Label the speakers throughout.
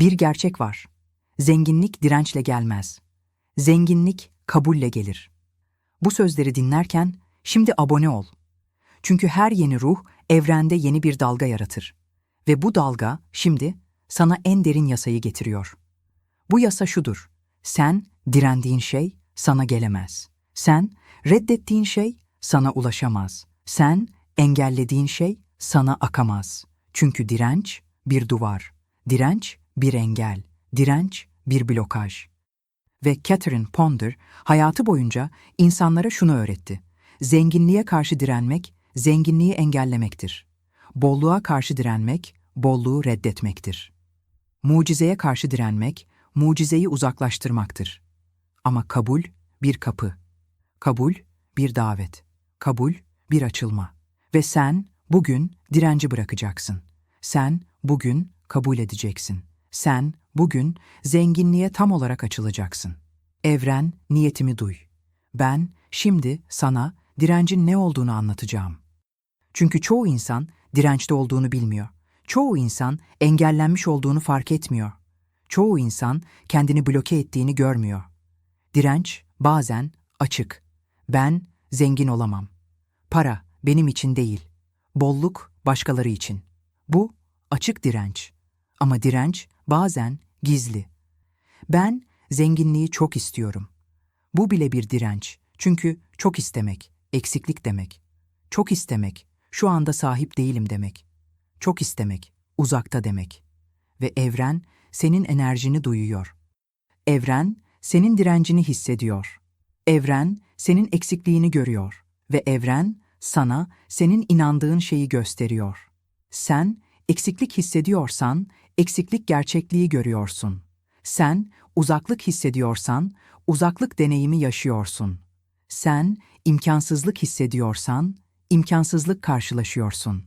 Speaker 1: Bir gerçek var. Zenginlik dirençle gelmez. Zenginlik kabulle gelir. Bu sözleri dinlerken şimdi abone ol. Çünkü her yeni ruh evrende yeni bir dalga yaratır. Ve bu dalga şimdi sana en derin yasayı getiriyor. Bu yasa şudur. Sen direndiğin şey sana gelemez. Sen reddettiğin şey sana ulaşamaz. Sen engellediğin şey sana akamaz. Çünkü direnç bir duvar, direnç bir engel, direnç bir blokaj. Ve Catherine Ponder hayatı boyunca insanlara şunu öğretti. Zenginliğe karşı direnmek, zenginliği engellemektir. Bolluğa karşı direnmek, bolluğu reddetmektir. Mucizeye karşı direnmek, mucizeyi uzaklaştırmaktır. Ama kabul bir kapı. Kabul bir davet. Kabul bir açılma. Ve sen bugün direnci bırakacaksın. Sen bugün kabul edeceksin. Sen bugün zenginliğe tam olarak açılacaksın. Evren, niyetimi duy. Ben şimdi sana direncin ne olduğunu anlatacağım. Çünkü çoğu insan dirençte olduğunu bilmiyor. Çoğu insan engellenmiş olduğunu fark etmiyor. Çoğu insan kendini bloke ettiğini görmüyor. Direnç bazen açık. Ben zengin olamam. Para benim için değil. Bolluk başkaları için. Bu açık direnç. Ama direnç bazen gizli. Ben zenginliği çok istiyorum. Bu bile bir direnç. Çünkü çok istemek, eksiklik demek. Çok istemek, şu anda sahip değilim demek. Çok istemek, uzakta demek. Ve evren senin enerjini duyuyor. Evren senin direncini hissediyor. Evren senin eksikliğini görüyor ve evren sana senin inandığın şeyi gösteriyor. Sen eksiklik hissediyorsan eksiklik gerçekliği görüyorsun. Sen uzaklık hissediyorsan uzaklık deneyimi yaşıyorsun. Sen imkansızlık hissediyorsan imkansızlık karşılaşıyorsun.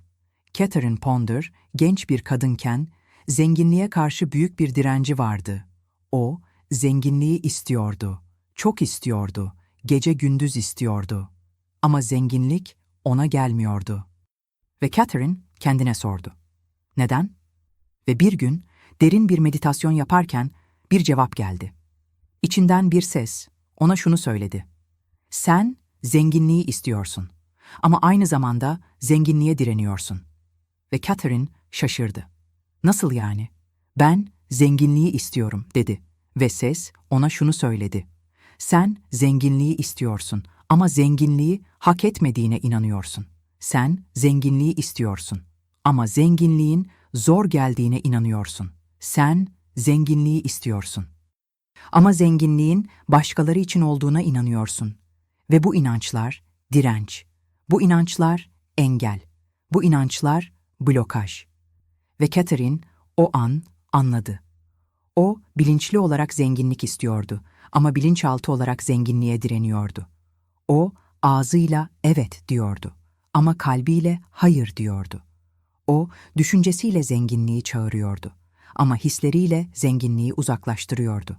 Speaker 1: Catherine Ponder genç bir kadınken zenginliğe karşı büyük bir direnci vardı. O zenginliği istiyordu. Çok istiyordu. Gece gündüz istiyordu. Ama zenginlik ona gelmiyordu. Ve Catherine kendine sordu. Neden? Ve bir gün derin bir meditasyon yaparken bir cevap geldi. İçinden bir ses ona şunu söyledi. Sen zenginliği istiyorsun ama aynı zamanda zenginliğe direniyorsun. Ve Catherine şaşırdı. Nasıl yani? Ben zenginliği istiyorum dedi ve ses ona şunu söyledi. Sen zenginliği istiyorsun ama zenginliği hak etmediğine inanıyorsun. Sen zenginliği istiyorsun ama zenginliğin zor geldiğine inanıyorsun. Sen zenginliği istiyorsun. Ama zenginliğin başkaları için olduğuna inanıyorsun. Ve bu inançlar direnç. Bu inançlar engel. Bu inançlar blokaj. Ve Catherine o an anladı. O bilinçli olarak zenginlik istiyordu ama bilinçaltı olarak zenginliğe direniyordu. O ağzıyla evet diyordu ama kalbiyle hayır diyordu. O düşüncesiyle zenginliği çağırıyordu ama hisleriyle zenginliği uzaklaştırıyordu.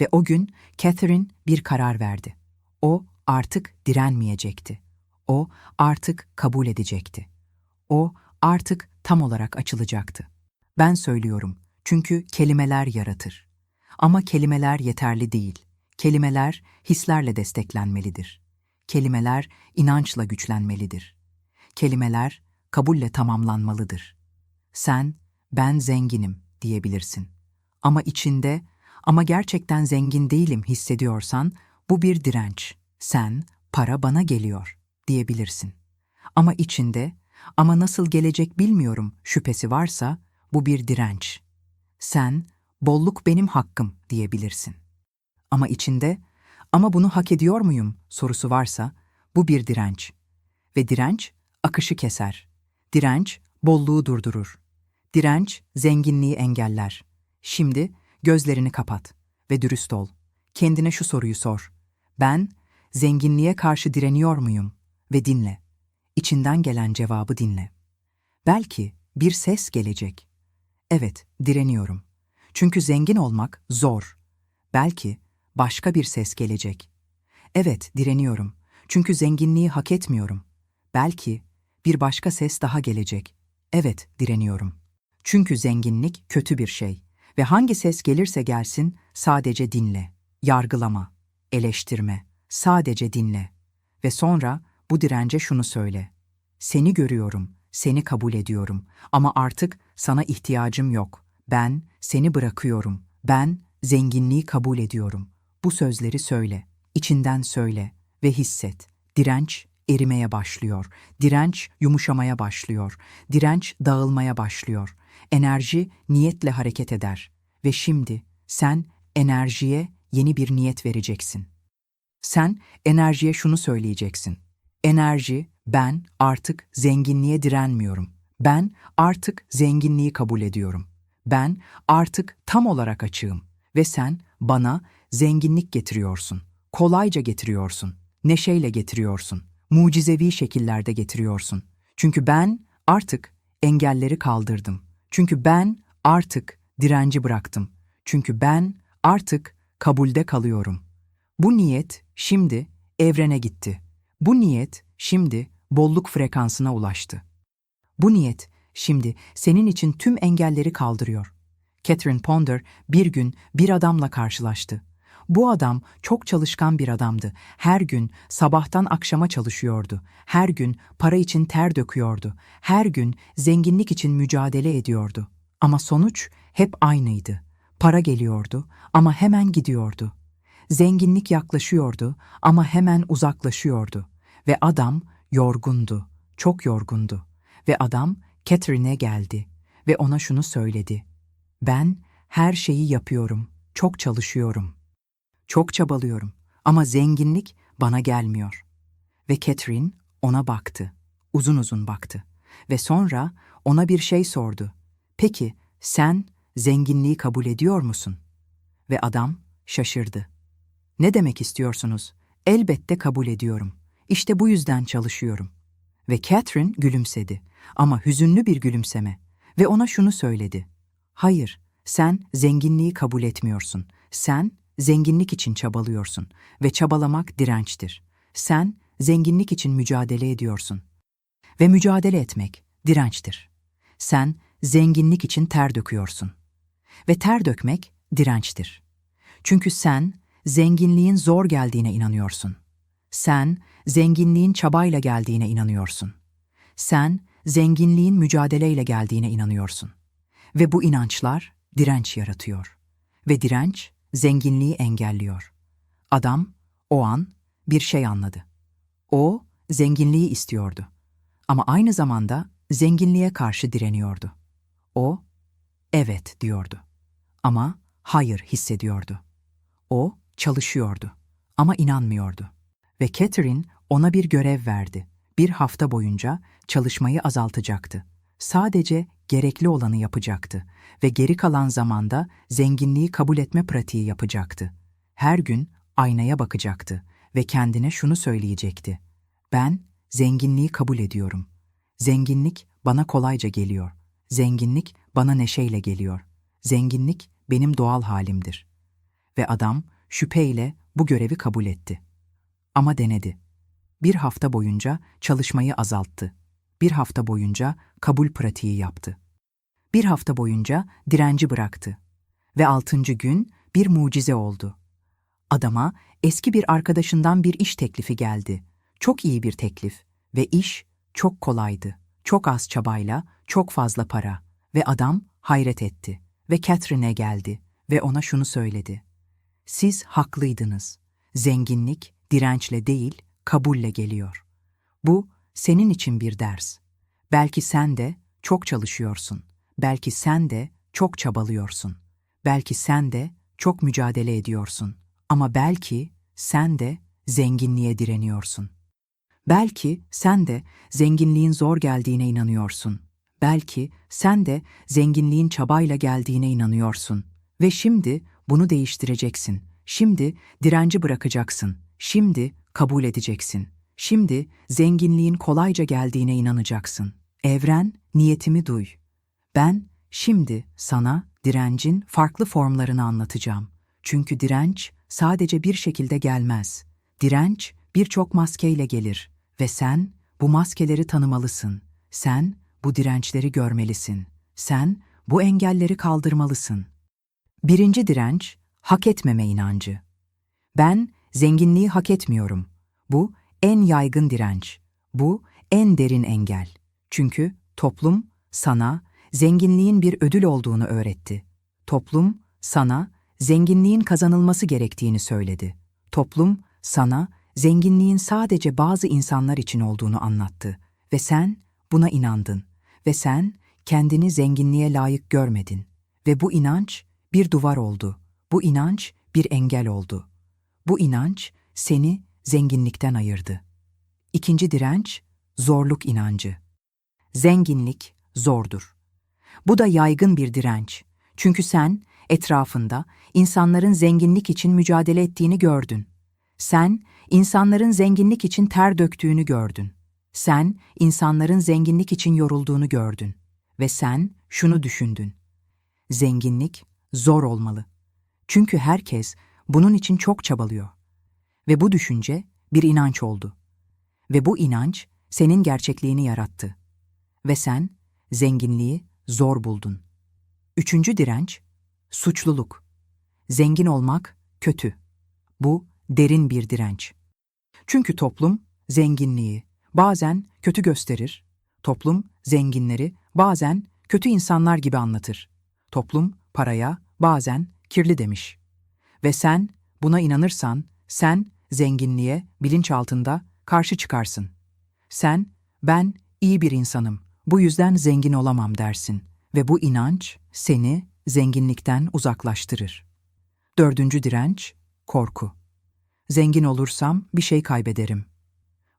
Speaker 1: Ve o gün Catherine bir karar verdi. O artık direnmeyecekti. O artık kabul edecekti. O artık tam olarak açılacaktı. Ben söylüyorum çünkü kelimeler yaratır. Ama kelimeler yeterli değil. Kelimeler hislerle desteklenmelidir. Kelimeler inançla güçlenmelidir. Kelimeler kabulle tamamlanmalıdır. Sen, ben zenginim diyebilirsin. Ama içinde, ama gerçekten zengin değilim hissediyorsan, bu bir direnç. Sen, para bana geliyor diyebilirsin. Ama içinde, ama nasıl gelecek bilmiyorum şüphesi varsa, bu bir direnç. Sen, bolluk benim hakkım diyebilirsin. Ama içinde, ama bunu hak ediyor muyum sorusu varsa, bu bir direnç. Ve direnç, akışı keser. Direnç, bolluğu durdurur. Direnç, zenginliği engeller. Şimdi gözlerini kapat ve dürüst ol. Kendine şu soruyu sor. Ben, zenginliğe karşı direniyor muyum? Ve dinle. İçinden gelen cevabı dinle. Belki bir ses gelecek. Evet, direniyorum. Çünkü zengin olmak zor. Belki başka bir ses gelecek. Evet, direniyorum. Çünkü zenginliği hak etmiyorum. Belki bir başka ses daha gelecek. Evet, direniyorum. Çünkü zenginlik kötü bir şey Ve hangi ses gelirse gelsin sadece dinle. Yargılama, eleştirme, sadece dinle. Ve sonra bu dirence şunu söyle. Seni görüyorum, seni kabul ediyorum ama artık sana ihtiyacım yok. Ben seni bırakıyorum. Ben zenginliği kabul ediyorum. Bu sözleri söyle, içinden söyle ve hisset. Direnç erimeye başlıyor. Direnç yumuşamaya başlıyor. Direnç dağılmaya başlıyor. Enerji niyetle hareket eder. Ve şimdi sen enerjiye yeni bir niyet vereceksin. Sen enerjiye şunu söyleyeceksin. Enerji, ben artık zenginliğe direnmiyorum. Ben artık zenginliği kabul ediyorum. Ben artık tam olarak açığım ve sen bana zenginlik getiriyorsun. Kolayca getiriyorsun. Neşeyle getiriyorsun. Mucizevi şekillerde getiriyorsun. Çünkü ben artık engelleri kaldırdım. Çünkü ben artık direnci bıraktım. Çünkü ben artık kabulde kalıyorum. Bu niyet şimdi evrene gitti. Bu niyet şimdi bolluk frekansına ulaştı. Bu niyet şimdi senin için tüm engelleri kaldırıyor. Catherine Ponder bir gün bir adamla karşılaştı. Bu adam çok çalışkan bir adamdı. Her gün sabahtan akşama çalışıyordu. Her gün para için ter döküyordu. Her gün zenginlik için mücadele ediyordu. Ama sonuç hep aynıydı. Para geliyordu ama hemen gidiyordu. Zenginlik yaklaşıyordu ama hemen uzaklaşıyordu. Ve adam yorgundu, çok yorgundu. Ve adam Catherine'e geldi ve ona şunu söyledi. Ben her şeyi yapıyorum, çok çalışıyorum. Çok çabalıyorum ama zenginlik bana gelmiyor. Ve Catherine ona baktı, uzun uzun baktı. Ve sonra ona bir şey sordu. Peki sen zenginliği kabul ediyor musun? Ve adam şaşırdı. Ne demek istiyorsunuz? Elbette kabul ediyorum. İşte bu yüzden çalışıyorum. Ve Catherine gülümsedi ama hüzünlü bir gülümseme ve ona şunu söyledi. Hayır, sen zenginliği kabul etmiyorsun. Sen zenginlik için çabalıyorsun ve çabalamak dirençtir. Sen zenginlik için mücadele ediyorsun. Ve mücadele etmek dirençtir. Sen zenginlik için ter döküyorsun. Ve ter dökmek dirençtir. Çünkü sen zenginliğin zor geldiğine inanıyorsun. Sen zenginliğin çabayla geldiğine inanıyorsun. Sen zenginliğin mücadeleyle geldiğine inanıyorsun. Ve bu inançlar direnç yaratıyor. Ve direnç zenginliği engelliyor. Adam o an bir şey anladı. O zenginliği istiyordu. Ama aynı zamanda zenginliğe karşı direniyordu. O evet diyordu. Ama hayır hissediyordu. O çalışıyordu ama inanmıyordu. Ve Catherine ona bir görev verdi. Bir hafta boyunca çalışmayı azaltacaktı. Sadece gerekli olanı yapacaktı ve geri kalan zamanda zenginliği kabul etme pratiği yapacaktı. Her gün aynaya bakacaktı ve kendine şunu söyleyecekti. Ben zenginliği kabul ediyorum. Zenginlik bana kolayca geliyor. Zenginlik bana neşeyle geliyor. Zenginlik benim doğal halimdir. Ve adam şüpheyle bu görevi kabul etti. Ama denedi. Bir hafta boyunca çalışmayı azalttı. Bir hafta boyunca kabul pratiği yaptı. Bir hafta boyunca direnci bıraktı. Ve altıncı gün bir mucize oldu. Adama eski bir arkadaşından bir iş teklifi geldi. Çok iyi bir teklif ve iş çok kolaydı. Çok az çabayla, çok fazla para ve adam hayret etti ve Catherine'e geldi ve ona şunu söyledi. Siz haklıydınız. Zenginlik dirençle değil, kabulle geliyor. Bu senin için bir ders. Belki sen de çok çalışıyorsun. Belki sen de çok çabalıyorsun. Belki sen de çok mücadele ediyorsun. Ama belki sen de zenginliğe direniyorsun. Belki sen de zenginliğin zor geldiğine inanıyorsun. Belki sen de zenginliğin çabayla geldiğine inanıyorsun. Ve şimdi bunu değiştireceksin. Şimdi direnci bırakacaksın. Şimdi kabul edeceksin. Şimdi zenginliğin kolayca geldiğine inanacaksın. Evren, niyetimi duy. Ben şimdi sana direncin farklı formlarını anlatacağım. Çünkü direnç sadece bir şekilde gelmez. Direnç birçok maskeyle gelir ve sen bu maskeleri tanımalısın. Sen bu dirençleri görmelisin. Sen bu engelleri kaldırmalısın. Birinci direnç, hak etmeme inancı. Ben zenginliği hak etmiyorum. Bu en yaygın direnç. Bu en derin engel. Çünkü toplum sana zenginliğin bir ödül olduğunu öğretti. Toplum sana zenginliğin kazanılması gerektiğini söyledi. Toplum sana zenginliğin sadece bazı insanlar için olduğunu anlattı ve sen buna inandın ve sen kendini zenginliğe layık görmedin ve bu inanç bir duvar oldu. Bu inanç bir engel oldu. Bu inanç seni zenginlikten ayırdı. İkinci direnç zorluk inancı. Zenginlik zordur. Bu da yaygın bir direnç. Çünkü sen etrafında insanların zenginlik için mücadele ettiğini gördün. Sen insanların zenginlik için ter döktüğünü gördün. Sen insanların zenginlik için yorulduğunu gördün ve sen şunu düşündün. Zenginlik zor olmalı. Çünkü herkes bunun için çok çabalıyor. Ve bu düşünce bir inanç oldu. Ve bu inanç senin gerçekliğini yarattı. Ve sen zenginliği zor buldun. Üçüncü direnç, suçluluk. Zengin olmak kötü. Bu derin bir direnç. Çünkü toplum zenginliği bazen kötü gösterir. Toplum zenginleri bazen kötü insanlar gibi anlatır. Toplum paraya bazen kirli demiş. Ve sen buna inanırsan sen zenginliğe bilinçaltında karşı çıkarsın. Sen ben iyi bir insanım. Bu yüzden zengin olamam dersin ve bu inanç seni zenginlikten uzaklaştırır. Dördüncü direnç korku. Zengin olursam bir şey kaybederim.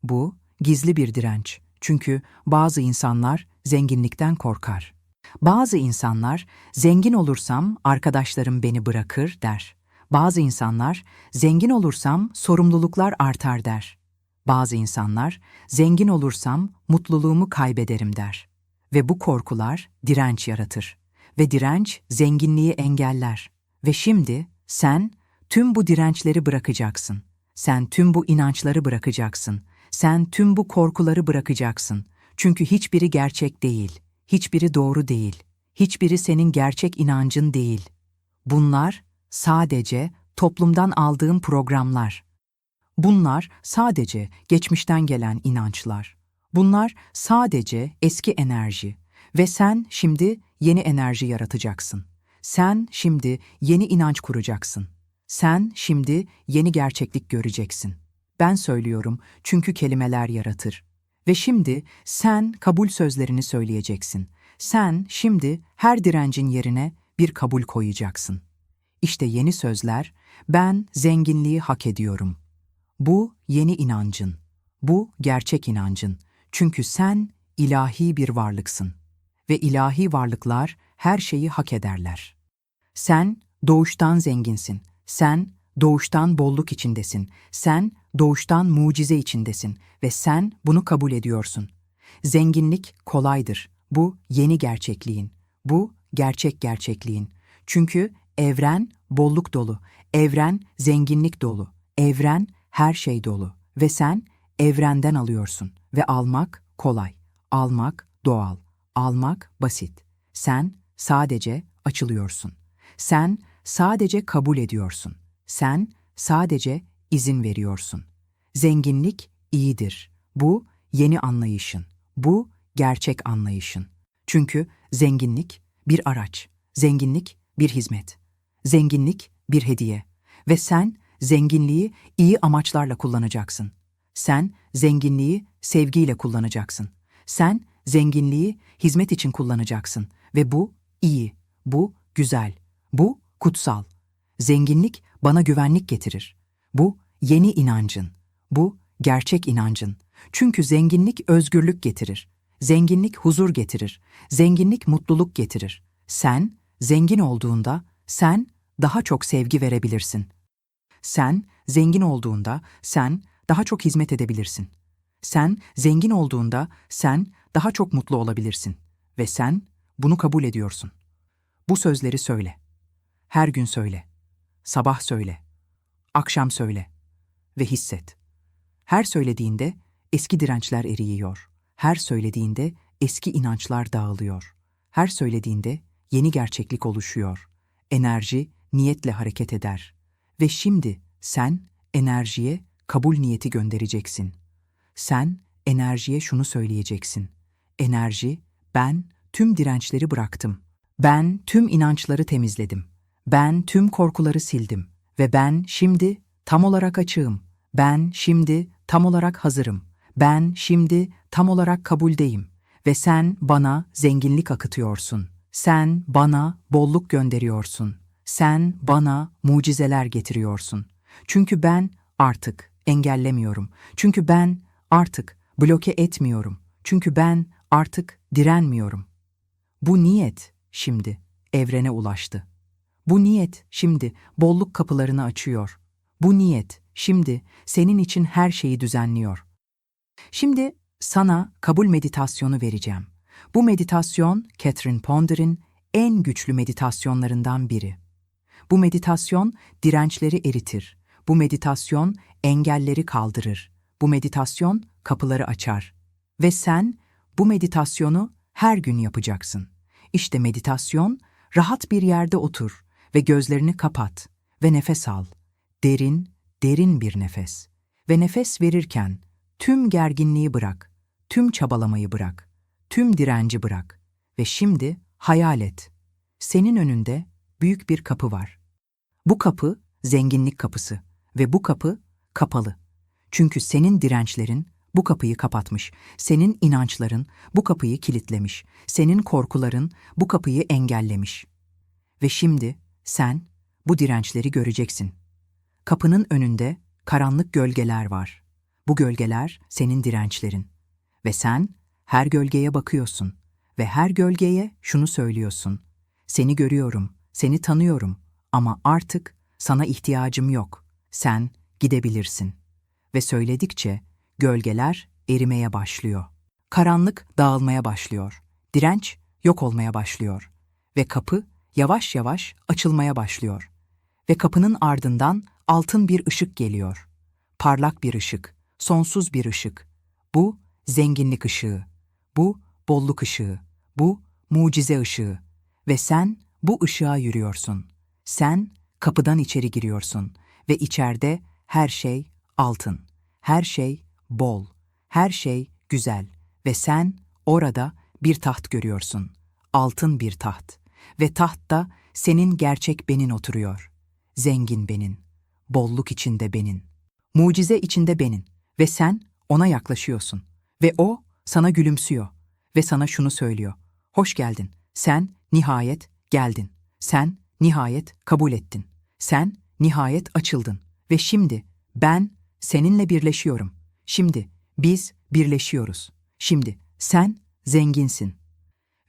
Speaker 1: Bu gizli bir direnç. Çünkü bazı insanlar zenginlikten korkar. Bazı insanlar zengin olursam arkadaşlarım beni bırakır der. Bazı insanlar zengin olursam sorumluluklar artar der. Bazı insanlar zengin olursam mutluluğumu kaybederim der. Ve bu korkular direnç yaratır. Ve direnç zenginliği engeller. Ve şimdi sen tüm bu dirençleri bırakacaksın. Sen tüm bu inançları bırakacaksın. Sen tüm bu korkuları bırakacaksın. Çünkü hiçbiri gerçek değil. Hiçbiri doğru değil. Hiçbiri senin gerçek inancın değil. Bunlar sadece toplumdan aldığın programlar. Bunlar sadece geçmişten gelen inançlar. Bunlar sadece eski enerji ve sen şimdi yeni enerji yaratacaksın. Sen şimdi yeni inanç kuracaksın. Sen şimdi yeni gerçeklik göreceksin. Ben söylüyorum çünkü kelimeler yaratır. Ve şimdi sen kabul sözlerini söyleyeceksin. Sen şimdi her direncin yerine bir kabul koyacaksın. İşte yeni sözler, ben zenginliği hak ediyorum. Bu yeni inancın. Bu gerçek inancın. Çünkü sen ilahi bir varlıksın. Ve ilahi varlıklar her şeyi hak ederler. Sen doğuştan zenginsin. Sen doğuştan bolluk içindesin. Sen doğuştan mucize içindesin ve sen bunu kabul ediyorsun. Zenginlik kolaydır. Bu yeni gerçekliğin. Bu gerçek gerçekliğin. Çünkü evren bolluk dolu. Evren zenginlik dolu. Evren her şey dolu ve sen evrenden alıyorsun ve almak kolay. Almak doğal. Almak basit. Sen sadece açılıyorsun. Sen sadece kabul ediyorsun. Sen sadece izin veriyorsun. Zenginlik iyidir. Bu yeni anlayışın. Bu gerçek anlayışın. Çünkü zenginlik bir araç. Zenginlik bir hizmet. Zenginlik bir hediye. Ve sen zenginliği iyi amaçlarla kullanacaksın. Sen zenginliği sevgiyle kullanacaksın. Sen zenginliği hizmet için kullanacaksın ve bu iyi, bu güzel, bu kutsal. Zenginlik bana güvenlik getirir. Bu yeni inancın. Bu gerçek inancın. Çünkü zenginlik özgürlük getirir. Zenginlik huzur getirir. Zenginlik mutluluk getirir. Sen zengin olduğunda sen daha çok sevgi verebilirsin. Sen zengin olduğunda sen daha çok hizmet edebilirsin. Sen zengin olduğunda sen daha çok mutlu olabilirsin ve sen bunu kabul ediyorsun. Bu sözleri söyle. Her gün söyle. Sabah söyle. Akşam söyle ve hisset. Her söylediğinde eski dirençler eriyiyor. Her söylediğinde eski inançlar dağılıyor. Her söylediğinde yeni gerçeklik oluşuyor. Enerji niyetle hareket eder. Ve şimdi sen enerjiye kabul niyeti göndereceksin. Sen enerjiye şunu söyleyeceksin. Enerji, ben tüm dirençleri bıraktım. Ben tüm inançları temizledim. Ben tüm korkuları sildim. Ve ben şimdi tam olarak açığım. Ben şimdi tam olarak hazırım. Ben şimdi tam olarak kabuldeyim. Ve sen bana zenginlik akıtıyorsun. Sen bana bolluk gönderiyorsun. Sen bana mucizeler getiriyorsun. Çünkü ben artık engellemiyorum. Çünkü ben artık bloke etmiyorum. Çünkü ben artık direnmiyorum. Bu niyet şimdi evrene ulaştı. Bu niyet şimdi bolluk kapılarını açıyor. Bu niyet şimdi senin için her şeyi düzenliyor. Şimdi sana kabul meditasyonu vereceğim. Bu meditasyon Catherine Ponder'in en güçlü meditasyonlarından biri. Bu meditasyon dirençleri eritir. Bu meditasyon engelleri kaldırır. Bu meditasyon kapıları açar. Ve sen bu meditasyonu her gün yapacaksın. İşte meditasyon, rahat bir yerde otur ve gözlerini kapat ve nefes al. Derin, derin bir nefes. Ve nefes verirken tüm gerginliği bırak, tüm çabalamayı bırak, tüm direnci bırak. Ve şimdi hayal et. Senin önünde büyük bir kapı var. Bu kapı zenginlik kapısı ve bu kapı kapalı. Çünkü senin dirençlerin bu kapıyı kapatmış, senin inançların bu kapıyı kilitlemiş, senin korkuların bu kapıyı engellemiş. Ve şimdi sen bu dirençleri göreceksin. Kapının önünde karanlık gölgeler var. Bu gölgeler senin dirençlerin. Ve sen her gölgeye bakıyorsun ve her gölgeye şunu söylüyorsun. Seni görüyorum, seni tanıyorum ama artık sana ihtiyacım yok. Sen gidebilirsin. Ve söyledikçe gölgeler erimeye başlıyor. Karanlık dağılmaya başlıyor. Direnç yok olmaya başlıyor. Ve kapı yavaş yavaş açılmaya başlıyor. Ve kapının ardından altın bir ışık geliyor. Parlak bir ışık, sonsuz bir ışık. Bu zenginlik ışığı. Bu bolluk ışığı. Bu mucize ışığı. Ve sen bu ışığa yürüyorsun. Sen kapıdan içeri giriyorsun ve içeride her şey altın. Her şey bol. Her şey güzel ve sen orada bir taht görüyorsun. Altın bir taht. Ve tahtta senin gerçek benin oturuyor. Zengin benin. Bolluk içinde benin. Mucize içinde benin. Ve sen ona yaklaşıyorsun. Ve o sana gülümsüyor. Ve sana şunu söylüyor. Hoş geldin. Sen nihayet geldin. Sen nihayet kabul ettin. Sen nihayet açıldın. Ve şimdi ben seninle birleşiyorum. Şimdi biz birleşiyoruz. Şimdi sen zenginsin.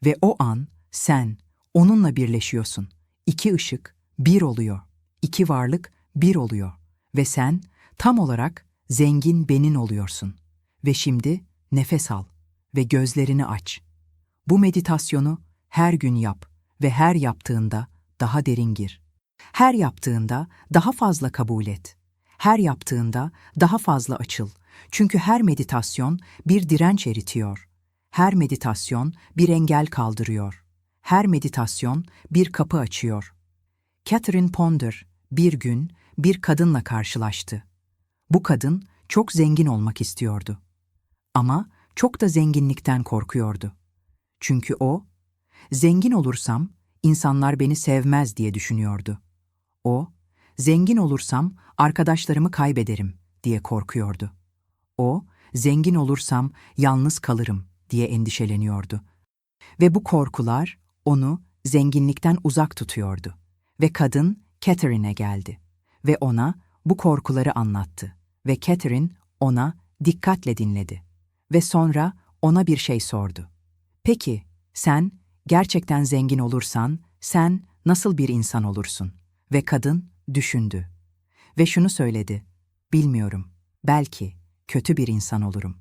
Speaker 1: Ve o an sen onunla birleşiyorsun. İki ışık bir oluyor. İki varlık bir oluyor. Ve sen tam olarak zengin benin oluyorsun. Ve şimdi nefes al ve gözlerini aç. Bu meditasyonu her gün yap ve her yaptığında daha derin gir. Her yaptığında daha fazla kabul et. Her yaptığında daha fazla açıl. Çünkü her meditasyon bir direnç eritiyor. Her meditasyon bir engel kaldırıyor. Her meditasyon bir kapı açıyor. Catherine Ponder bir gün bir kadınla karşılaştı. Bu kadın çok zengin olmak istiyordu. Ama çok da zenginlikten korkuyordu. Çünkü o, zengin olursam insanlar beni sevmez diye düşünüyordu. O, zengin olursam arkadaşlarımı kaybederim diye korkuyordu. O, zengin olursam yalnız kalırım diye endişeleniyordu. Ve bu korkular onu zenginlikten uzak tutuyordu. Ve kadın Catherine'e geldi ve ona bu korkuları anlattı. Ve Catherine ona dikkatle dinledi. Ve sonra ona bir şey sordu. Peki, sen gerçekten zengin olursan, sen nasıl bir insan olursun? Ve kadın düşündü. Ve şunu söyledi. Bilmiyorum, belki kötü bir insan olurum.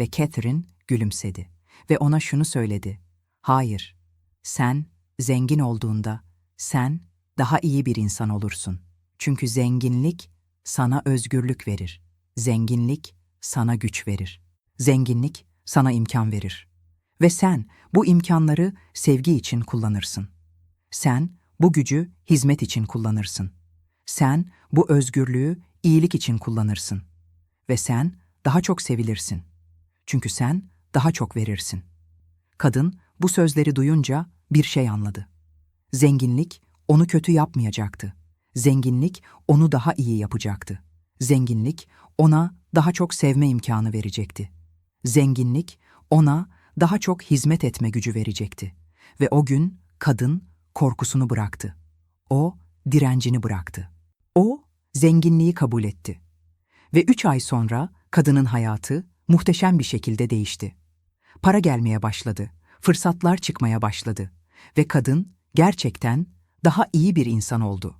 Speaker 1: Ve Catherine gülümsedi. Ve ona şunu söyledi. Hayır, sen zengin olduğunda, sen daha iyi bir insan olursun. Çünkü zenginlik sana özgürlük verir. Zenginlik sana güç verir. Zenginlik sana imkan verir. Ve sen bu imkanları sevgi için kullanırsın. Sen bu gücü hizmet için kullanırsın. Sen bu özgürlüğü iyilik için kullanırsın. Ve sen daha çok sevilirsin. Çünkü sen daha çok verirsin. Kadın bu sözleri duyunca bir şey anladı. Zenginlik onu kötü yapmayacaktı. Zenginlik onu daha iyi yapacaktı. Zenginlik ona daha çok sevme imkanı verecekti. Zenginlik ona daha çok hizmet etme gücü verecekti. Ve o gün kadın korkusunu bıraktı. O direncini bıraktı. O zenginliği kabul etti. Ve üç ay sonra kadının hayatı muhteşem bir şekilde değişti. Para gelmeye başladı, fırsatlar çıkmaya başladı ve kadın gerçekten daha iyi bir insan oldu.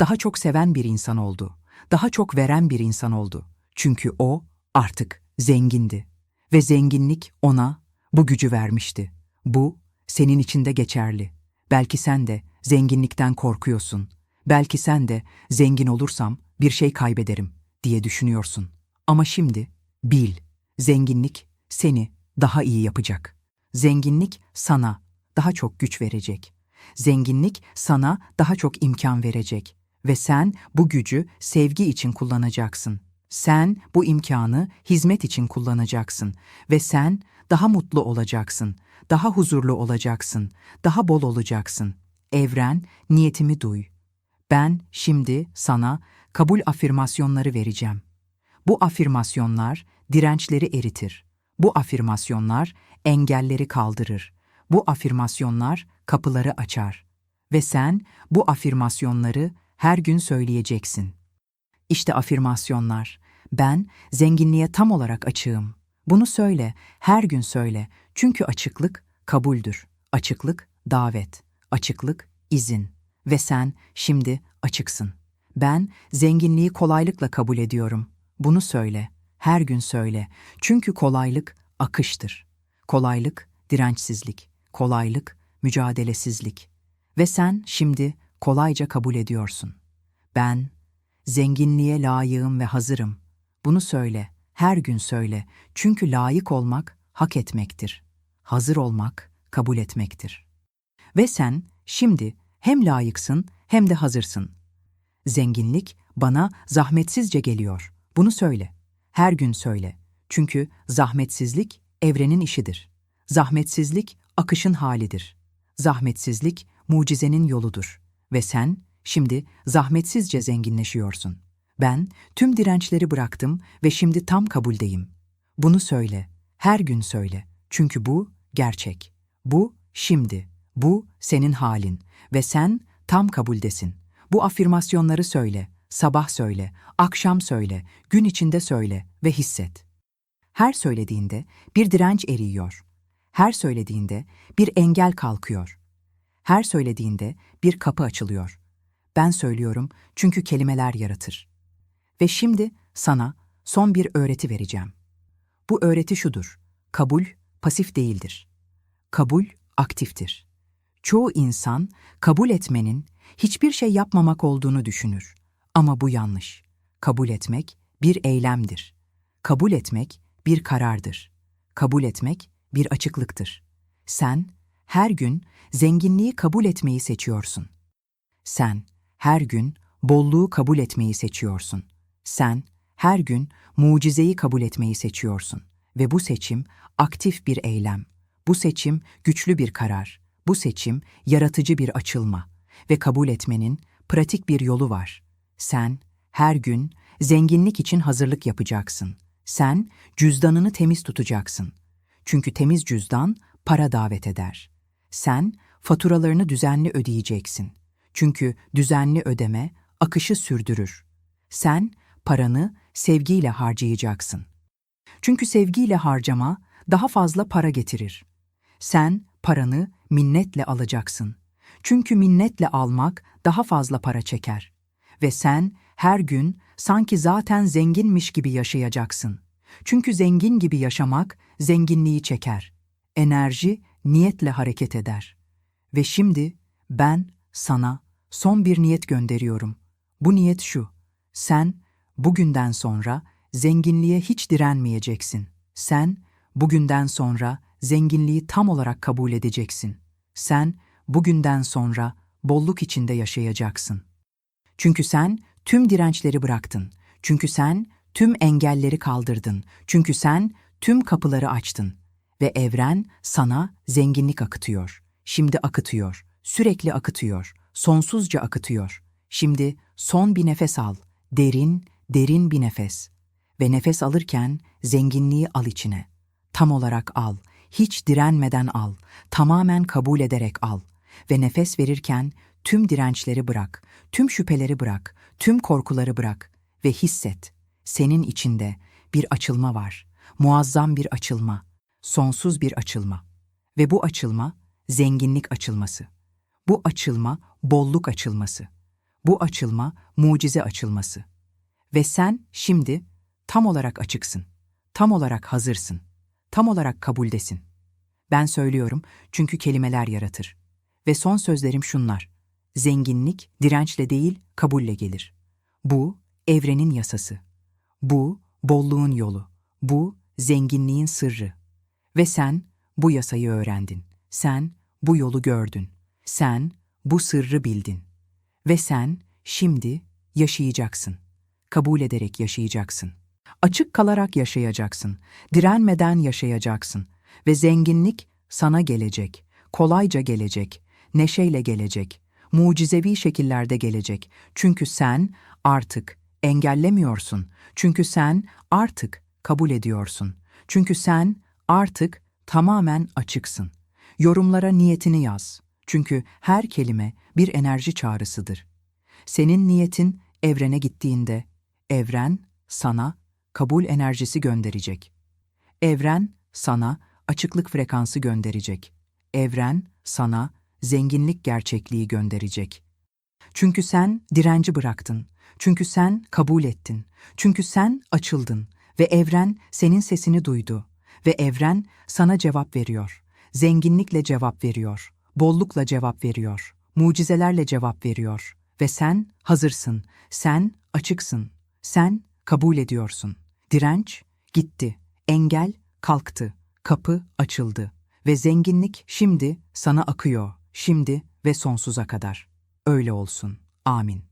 Speaker 1: Daha çok seven bir insan oldu. Daha çok veren bir insan oldu. Çünkü o artık zengindi ve zenginlik ona bu gücü vermişti. Bu senin için de geçerli. Belki sen de zenginlikten korkuyorsun. Belki sen de zengin olursam bir şey kaybederim diye düşünüyorsun. Ama şimdi bil, zenginlik seni daha iyi yapacak. Zenginlik sana daha çok güç verecek. Zenginlik sana daha çok imkan verecek ve sen bu gücü sevgi için kullanacaksın. Sen bu imkanı hizmet için kullanacaksın ve sen daha mutlu olacaksın, daha huzurlu olacaksın, daha bol olacaksın. Evren, niyetimi duy. Ben şimdi sana kabul afirmasyonları vereceğim. Bu afirmasyonlar dirençleri eritir. Bu afirmasyonlar engelleri kaldırır. Bu afirmasyonlar kapıları açar. Ve sen bu afirmasyonları her gün söyleyeceksin. İşte afirmasyonlar. Ben zenginliğe tam olarak açığım. Bunu söyle, her gün söyle. Çünkü açıklık kabuldür. Açıklık davet. Açıklık izin. Ve sen şimdi açıksın. Ben zenginliği kolaylıkla kabul ediyorum. Bunu söyle. Her gün söyle. Çünkü kolaylık akıştır. Kolaylık dirençsizlik. Kolaylık mücadelesizlik. Ve sen şimdi kolayca kabul ediyorsun. Ben zenginliğe layığım ve hazırım. Bunu söyle, her gün söyle. Çünkü layık olmak hak etmektir. Hazır olmak kabul etmektir. Ve sen şimdi hem layıksın hem de hazırsın. Zenginlik bana zahmetsizce geliyor. Bunu söyle. Her gün söyle. Çünkü zahmetsizlik evrenin işidir. Zahmetsizlik akışın halidir. Zahmetsizlik mucizenin yoludur ve sen şimdi zahmetsizce zenginleşiyorsun. Ben tüm dirençleri bıraktım ve şimdi tam kabuldeyim. Bunu söyle, her gün söyle. Çünkü bu gerçek. Bu şimdi. Bu senin halin ve sen tam kabuldesin. Bu afirmasyonları söyle, sabah söyle, akşam söyle, gün içinde söyle ve hisset. Her söylediğinde bir direnç eriyor. Her söylediğinde bir engel kalkıyor. Her söylediğinde bir kapı açılıyor. Ben söylüyorum çünkü kelimeler yaratır. Ve şimdi sana son bir öğreti vereceğim. Bu öğreti şudur. Kabul pasif değildir. Kabul aktiftir. Çoğu insan kabul etmenin hiçbir şey yapmamak olduğunu düşünür. Ama bu yanlış. Kabul etmek bir eylemdir. Kabul etmek bir karardır. Kabul etmek bir açıklıktır. Sen her gün zenginliği kabul etmeyi seçiyorsun. Sen her gün bolluğu kabul etmeyi seçiyorsun. Sen her gün mucizeyi kabul etmeyi seçiyorsun ve bu seçim aktif bir eylem. Bu seçim güçlü bir karar. Bu seçim yaratıcı bir açılma ve kabul etmenin pratik bir yolu var. Sen her gün zenginlik için hazırlık yapacaksın. Sen cüzdanını temiz tutacaksın. Çünkü temiz cüzdan para davet eder. Sen faturalarını düzenli ödeyeceksin. Çünkü düzenli ödeme akışı sürdürür. Sen paranı sevgiyle harcayacaksın. Çünkü sevgiyle harcama daha fazla para getirir. Sen paranı minnetle alacaksın. Çünkü minnetle almak daha fazla para çeker. Ve sen her gün sanki zaten zenginmiş gibi yaşayacaksın. Çünkü zengin gibi yaşamak zenginliği çeker. Enerji niyetle hareket eder. Ve şimdi ben sana son bir niyet gönderiyorum. Bu niyet şu. Sen bugünden sonra zenginliğe hiç direnmeyeceksin. Sen bugünden sonra zenginliği tam olarak kabul edeceksin. Sen bugünden sonra bolluk içinde yaşayacaksın. Çünkü sen tüm dirençleri bıraktın. Çünkü sen tüm engelleri kaldırdın. Çünkü sen tüm kapıları açtın. Ve evren sana zenginlik akıtıyor. Şimdi akıtıyor. Sürekli akıtıyor. Sonsuzca akıtıyor. Şimdi son bir nefes al. Derin, derin bir nefes. Ve nefes alırken zenginliği al içine. Tam olarak al. Hiç direnmeden al. Tamamen kabul ederek al. Ve nefes verirken tüm dirençleri bırak. Tüm şüpheleri bırak. Tüm korkuları bırak. Ve hisset. Senin içinde bir açılma var. Muazzam bir açılma. Sonsuz bir açılma. Ve bu açılma zenginlik açılması. Bu açılma bolluk açılması. Bu açılma mucize açılması. Ve sen şimdi tam olarak açıksın. Tam olarak hazırsın. Tam olarak kabuldesin. Ben söylüyorum çünkü kelimeler yaratır. Ve son sözlerim şunlar. Zenginlik dirençle değil, kabulle gelir. Bu evrenin yasası. Bu bolluğun yolu. Bu zenginliğin sırrı. Ve sen bu yasayı öğrendin. Sen bu yolu gördün. Sen bu sırrı bildin. Ve sen şimdi yaşayacaksın. Kabul ederek yaşayacaksın. Açık kalarak yaşayacaksın. Direnmeden yaşayacaksın. Ve zenginlik sana gelecek. Kolayca gelecek. Neşeyle gelecek. Mucizevi şekillerde gelecek. Çünkü sen artık engellemiyorsun. Çünkü sen artık kabul ediyorsun. Çünkü sen artık tamamen açıksın. Yorumlara niyetini yaz. Çünkü her kelime bir enerji çağrısıdır. Senin niyetin evrene gittiğinde evren sana kabul enerjisi gönderecek. Evren sana açıklık frekansı gönderecek. Evren sana zenginlik gerçekliği gönderecek. Çünkü sen direnci bıraktın. Çünkü sen kabul ettin. Çünkü sen açıldın ve evren senin sesini duydu ve evren sana cevap veriyor. Zenginlikle cevap veriyor. Bollukla cevap veriyor. Mucizelerle cevap veriyor ve sen hazırsın. Sen açıksın. Sen kabul ediyorsun. Direnç gitti. Engel kalktı. Kapı açıldı ve zenginlik şimdi sana akıyor. Şimdi ve sonsuza kadar. Öyle olsun. Amin.